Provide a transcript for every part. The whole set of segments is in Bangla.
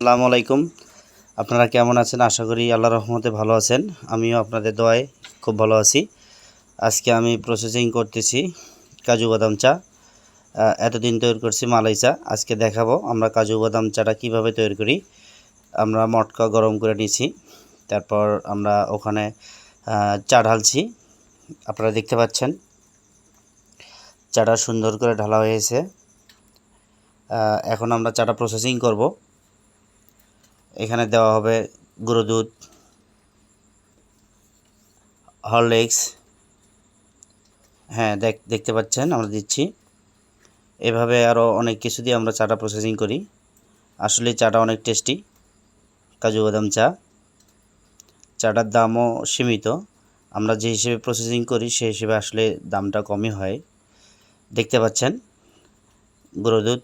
আসসালামু আলাইকুম। আপনারা কেমন আছেন? আশা করি আল্লাহ রহমতে ভালো আছেন। আমিও আপনাদের দোয়ায় খুব ভালো আছি। আজকে আমি প্রসেসিং করতেছি কাজু বাদাম চা। এতদিন তৈরি করছি মালাই চা। আজকে দেখাবো আমরা কাজু বাদাম চাটা কীভাবে তৈরি করি। আমরা মটকা গরম করে নিয়েছি তারপর আমরা ওখানে চা ঢালছি। আপনারা দেখতে পাচ্ছেন, চাটা সুন্দর করে ঢালা হয়েছে। এখন আমরা চাটা প্রসেসিং করব। এখানে দেওয়া হবে গুঁড়ো দুধ, হরলিক্স হ্যাঁ দেখ, দেখতে পাচ্ছেন, আমরা দিচ্ছি। এভাবে আরও অনেক কিছু দিয়ে আমরা চাটা প্রসেসিং করি। আসলে চাটা অনেক টেস্টি কাজু বাদাম চা। চাটার দামও সীমিত। আমরা যে হিসেবে প্রসেসিং করি, সে হিসেবে আসলে দামটা কমই হয়। দেখতে পাচ্ছেন, গুঁড়ো দুধ,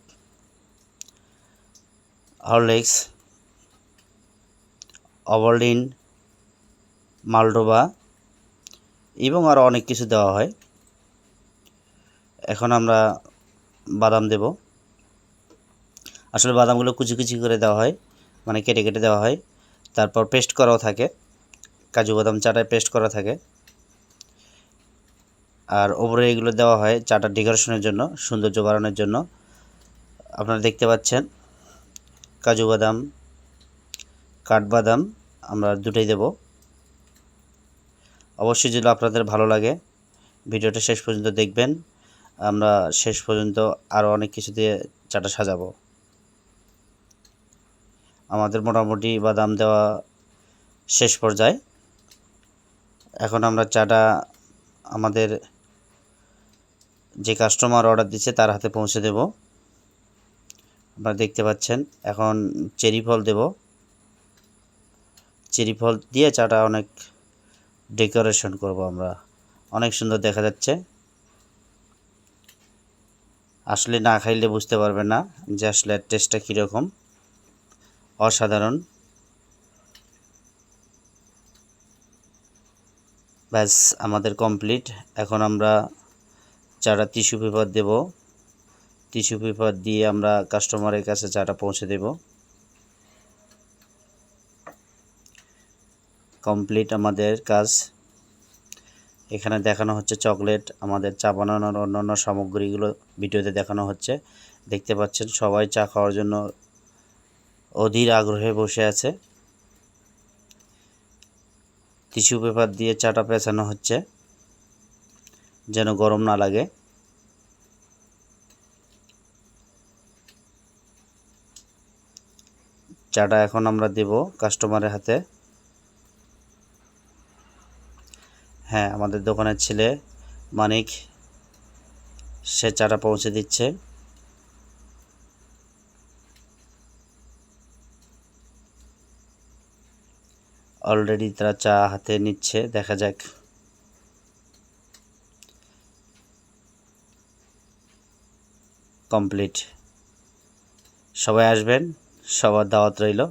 হরলিক্স অভারলিন মালডোবা এবং আরও অনেক কিছু দেওয়া হয়। এখন আমরা বাদাম দেব। আসলে বাদামগুলো কুচি কুচি করে দেওয়া হয় মানে কেটে কেটে দেওয়া হয়। তারপর পেস্ট করাও থাকে, কাজু বাদাম চাটায় পেস্ট করা থাকে। আর ওপরে এগুলো দেওয়া হয় চাটা ডেকোরেশনের জন্য, সৌন্দর্য বাড়ানোর জন্য। আপনারা দেখতে পাচ্ছেন, কাজু বাদাম, কাঠবাদাম আমরা দুটোই দেব। অবশ্যই যদি আপনাদের ভালো লাগে, ভিডিওটা শেষ পর্যন্ত দেখবেন। আমরা শেষ পর্যন্ত আরও অনেক কিছু দিয়ে চাটা সাজাবো। আমাদের মোটামুটি বাদাম দেওয়া শেষ পর্যায়ে। এখন আমরা চাটা আমাদের যে কাস্টমার অর্ডার দিচ্ছে, তার হাতে পৌঁছে দেব। আপনারা দেখতে পাচ্ছেন, এখন চেরি ফল দেবো। চেরি ফল দিয়ে চাটা অনেক ডেকোরেশন করব আমরা। অনেক সুন্দর দেখা যাচ্ছে। আসলে না খাইলে বুঝতে পারবে না যে আসলে টেস্টটা কীরকম। অসাধারণ। ব্যাস, আমাদের কমপ্লিট। এখন আমরা চাটা টিস্যু পেপার দেব। টিস্যু পেপার দিয়ে আমরা কাস্টমারের কাছে চাটা পৌঁছে দেবো। কমপ্লিট আমাদের কাজ। এখানে দেখানো হচ্ছে চকলেট আমাদের চা বানানোর অন্যান্য সামগ্রীগুলো ভিডিওতে দেখানো হচ্ছে। দেখতে পাচ্ছেন, সবাই চা খাওয়ার জন্য অধীর আগ্রহে বসে আছে। টিস্যু পেপার দিয়ে চাটা পেঁচানো হচ্ছে, যেন গরম না লাগে। চাটা এখন আমরা দেব কাস্টমারের হাতে। হ্যাঁ আমাদের দোকানের ছেলে মানিক, সে চাটা পৌঁছে দিচ্ছে। অলরেডি তারা চা হাতে নিচ্ছে, দেখা যাক। কমপ্লিট সবাই আসবেন, সবার দাওয়াত রইল।